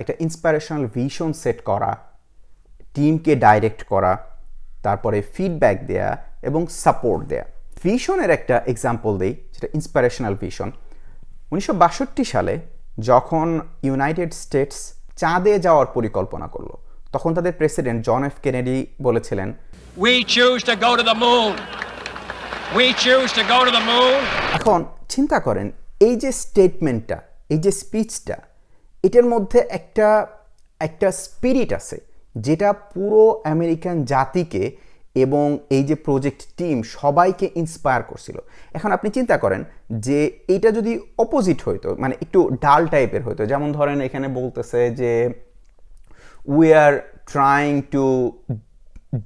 একটা inspirational vision set করা টিমকে ডাইরেক্ট করা তারপরে ফিডব্যাক দেয়া এবং সাপোর্ট দেয়া ভিশনের একটা এক্সাম্পল দেই যেটা ইন্সপিরেশনাল ভিশন উনিশশো বাষট্টি সালে যখন ইউনাইটেড স্টেটস চাঁদে যাওয়ার পরিকল্পনা করল তখন তাদের প্রেসিডেন্ট জন এফ কেনেডি বলেছিলেন We choose to go to the moon. We choose to go to the moon. এখন চিন্তা করেন এই যে স্টেটমেন্টটা এই যে স্পিচটা এটার মধ্যে একটা একটা স্পিরিট আছে, যেটা পুরো আমেরিকান জাতিকে এবং এই যে প্রজেক্ট টিম সবাইকে ইন্সপায়ার করছিল। এখন আপনি চিন্তা করেন যে এটা যদি অপোজিট হইতো মানে একটু ডাল টাইপের হইতো, যেমন ধরেন এখানে বলতেছে যে we are trying to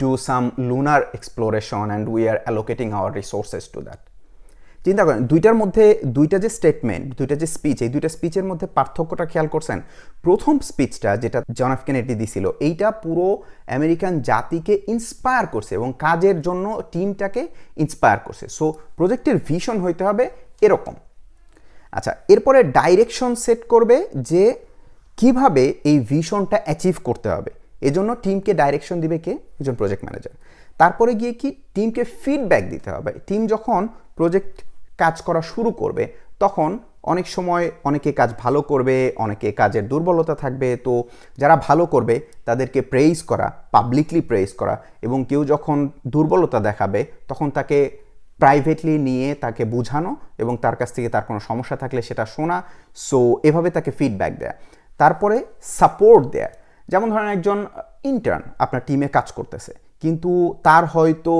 do some lunar exploration and we are allocating our resources to that. চিন্তা করেন, দুইটার মধ্যে, দুইটা যে স্টেটমেন্ট দুইটা যে স্পিচ এই দুইটা স্পিচের মধ্যে পার্থক্যটা খেয়াল করছেন? প্রথম স্পিচটা যেটা জন এফ কেনেডি দিছিল, এইটা পুরো আমেরিকান জাতিকে ইন্সপায়ার করছে এবং কাজের জন্য টিমটাকে ইন্সপায়ার করছে। সো প্রজেক্টের ভিশন হইতে হবে এরকম। আচ্ছা এরপরে ডাইরেকশন সেট করবে যে কীভাবে এই ভিশনটা অ্যাচিভ করতে হবে। এজন্য টিমকে ডাইরেকশন দিবে কে? একজন প্রজেক্ট ম্যানেজার তারপরে গিয়ে কি? টিমকে ফিডব্যাক দিতে হবে। টিম যখন প্রজেক্ট কাজ করা শুরু করবে, তখন অনেক সময় অনেকে কাজ ভালো করবে, অনেকে কাজের দুর্বলতা থাকবে। তো যারা ভালো করবে, তাদেরকে প্রেইজ করা পাবলিকলি প্রেইজ করা এবং কেউ যখন দুর্বলতা দেখাবে, তখন তাকে প্রাইভেটলি নিয়ে তাকে বোঝানো এবং তার কাছ থেকে তার কোনো সমস্যা থাকলে সেটা শোনা। সো এভাবে তাকে ফিডব্যাক দেয়া। তারপরে সাপোর্ট দেয়া। যেমন ধরেন একজন ইন্টার্ন আপনার টিমে কাজ করতেছে, কিন্তু তার হয়তো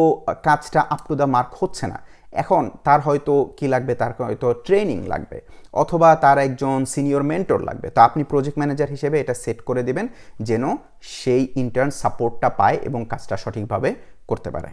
কাজটা আপ টু দ্য মার্ক হচ্ছে না। এখন তার হয়তো কি লাগবে? তার হয়তো ট্রেনিং লাগবে। অথবা তার একজন সিনিয়র মেন্টর লাগবে। তো আপনি প্রজেক্ট ম্যানেজার হিসেবে এটা সেট করে দেবেন যেন সেই ইন্টার্ন সাপোর্টটা পায় এবং কাজটা সঠিকভাবে করতে পারে।